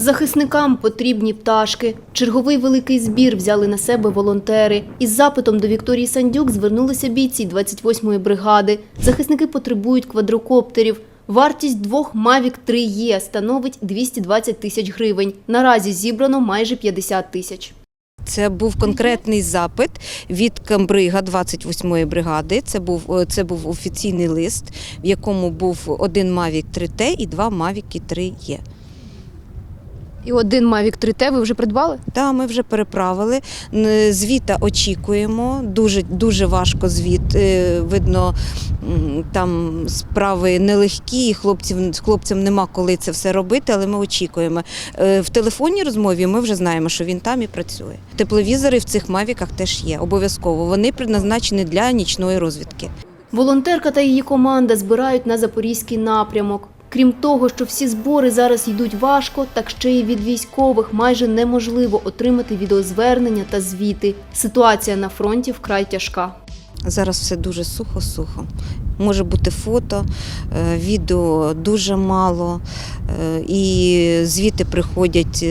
Захисникам потрібні пташки. Черговий великий збір взяли на себе волонтери. Із запитом до Вікторії Сандюк звернулися бійці 28-ї бригади. Захисники потребують квадрокоптерів. Вартість двох Mavic 3E становить 220 тисяч гривень. Наразі зібрано майже 50 тисяч. Це був конкретний запит від Камбрига 28-ї бригади. Це був, е, це був офіційний лист, в якому був один Mavic 3T і два Mavic 3E. І один Mavic 3T ви вже придбали? Та ми вже переправили. Звіта очікуємо. Дуже дуже важко звіт. Е, Видно, там справи нелегкі. і Хлопців хлопцям нема коли це все робити, але ми очікуємо. Е, В телефонній розмові ми вже знаємо, що він там і працює. Тепловізори в цих мавіках теж є. Обов'язково вони предназначені для нічної розвідки. Волонтерка та її команда збирають на запорізький напрямок. Крім того, що всі збори зараз йдуть важко, так ще й від військових майже неможливо отримати відеозвернення та звіти. Ситуація на фронті вкрай тяжка. Зараз все дуже сухо-сухо. Може бути фото, е, відео дуже мало, е, і звіти приходять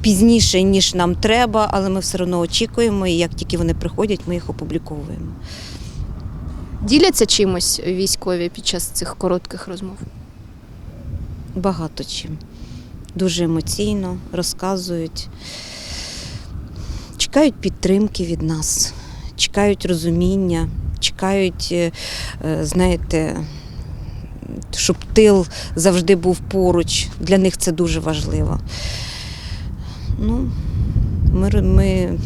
пізніше, ніж нам треба, але ми все одно очікуємо, і як тільки вони приходять, ми їх опубліковуємо. Діляться чимось військові під час цих коротких розмов. Багато чим. Дуже емоційно розказують. Чекають підтримки від нас, чекають розуміння, чекають, е, е, знаєте, щоб тил завжди був поруч. Для них це дуже важливо. Ну, ми, ми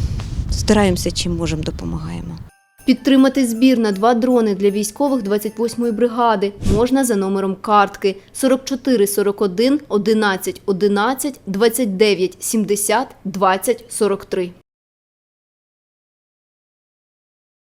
стараємося, чим можемо, допомагаємо. Підтримати збір на два дрони для військових 28-ї бригади можна за номером картки 44 41 11 11 29 70 20 43.